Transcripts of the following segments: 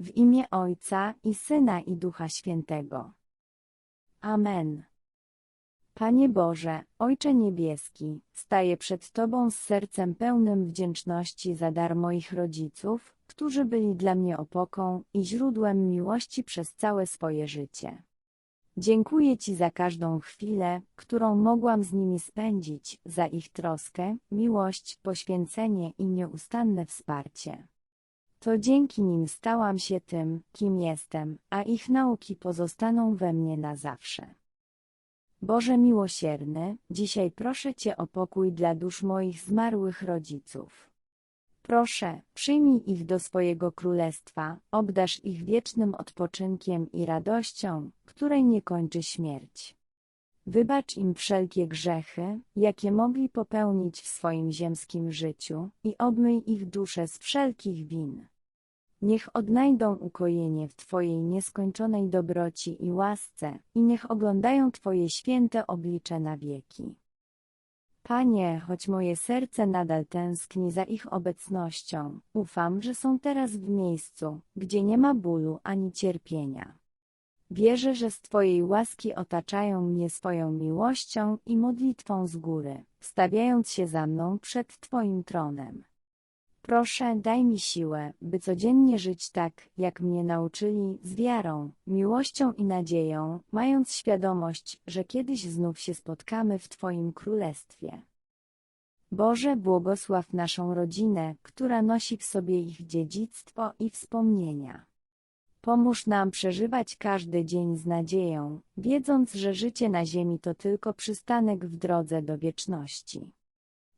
W imię Ojca i Syna i Ducha Świętego. Amen. Panie Boże, Ojcze Niebieski, staję przed Tobą z sercem pełnym wdzięczności za dar moich rodziców, którzy byli dla mnie opoką i źródłem miłości przez całe swoje życie. Dziękuję Ci za każdą chwilę, którą mogłam z nimi spędzić, za ich troskę, miłość, poświęcenie i nieustanne wsparcie. To dzięki nim stałam się tym, kim jestem, a ich nauki pozostaną we mnie na zawsze. Boże miłosierny, dzisiaj proszę Cię o pokój dla dusz moich zmarłych rodziców. Proszę, przyjmij ich do swojego królestwa, obdarz ich wiecznym odpoczynkiem i radością, której nie kończy śmierć. Wybacz im wszelkie grzechy, jakie mogli popełnić w swoim ziemskim życiu, i obmyj ich dusze z wszelkich win. Niech odnajdą ukojenie w Twojej nieskończonej dobroci i łasce, i niech oglądają Twoje święte oblicze na wieki. Panie, choć moje serce nadal tęskni za ich obecnością, ufam, że są teraz w miejscu, gdzie nie ma bólu ani cierpienia. Wierzę, że z Twojej łaski otaczają mnie swoją miłością i modlitwą z góry, stawiając się za mną przed Twoim tronem. Proszę, daj mi siłę, by codziennie żyć tak, jak mnie nauczyli, z wiarą, miłością i nadzieją, mając świadomość, że kiedyś znów się spotkamy w Twoim królestwie. Boże, błogosław naszą rodzinę, która nosi w sobie ich dziedzictwo i wspomnienia. Pomóż nam przeżywać każdy dzień z nadzieją, wiedząc, że życie na ziemi to tylko przystanek w drodze do wieczności.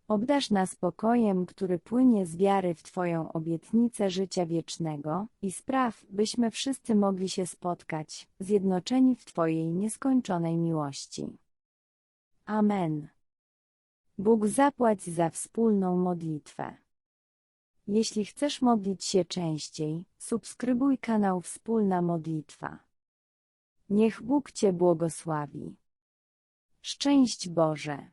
Obdarz nas spokojem, który płynie z wiary w Twoją obietnicę życia wiecznego i spraw, byśmy wszyscy mogli się spotkać, zjednoczeni w Twojej nieskończonej miłości. Amen. Bóg zapłać za wspólną modlitwę. Jeśli chcesz modlić się częściej, subskrybuj kanał Wspólna Modlitwa. Niech Bóg Cię błogosławi. Szczęść Boże.